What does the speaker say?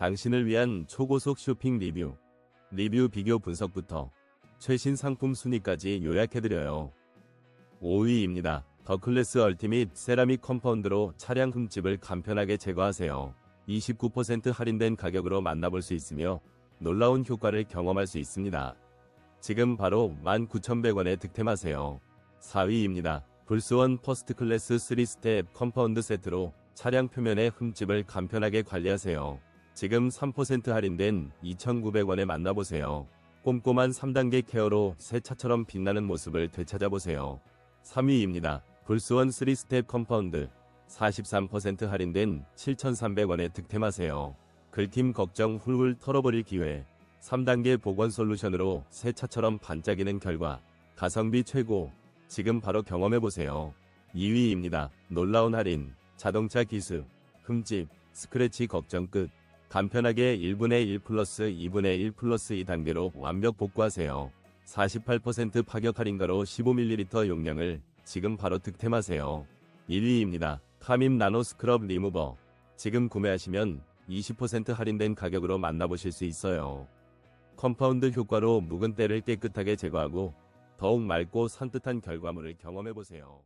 당신을 위한 초고속 쇼핑 리뷰, 리뷰 비교 분석부터 최신 상품 순위까지 요약해드려요. 5위입니다. 더클래스 얼티밋 세라믹 컴파운드로 차량 흠집을 간편하게 제거하세요. 29% 할인된 가격으로 만나볼 수 있으며 놀라운 효과를 경험할 수 있습니다. 지금 바로 19,100원에 득템하세요. 4위입니다. 불스원 퍼스트 클래스 3스텝 컴파운드 세트로 차량 표면의 흠집을 간편하게 관리하세요. 지금 3% 할인된 2,900원에 만나보세요. 꼼꼼한 3단계 케어로 새 차처럼 빛나는 모습을 되찾아보세요. 3위입니다. 불스원 3스텝 컴파운드 43% 할인된 7,300원에 득템하세요. 긁힘 걱정 훌훌 털어버릴 기회 3단계 복원 솔루션으로 새 차처럼 반짝이는 결과 가성비 최고 지금 바로 경험해보세요. 2위입니다. 놀라운 할인 자동차 기습 흠집 스크래치 걱정 끝 간편하게 1분의 1 플러스 2분의 1 플러스 2 단계로 완벽 복구하세요. 48% 파격 할인가로 15ml 용량을 지금 바로 득템하세요. 1위입니다. 카밈 나노 스크럽 리무버. 지금 구매하시면 20% 할인된 가격으로 만나보실 수 있어요. 컴파운드 효과로 묵은 때를 깨끗하게 제거하고 더욱 맑고 산뜻한 결과물을 경험해보세요.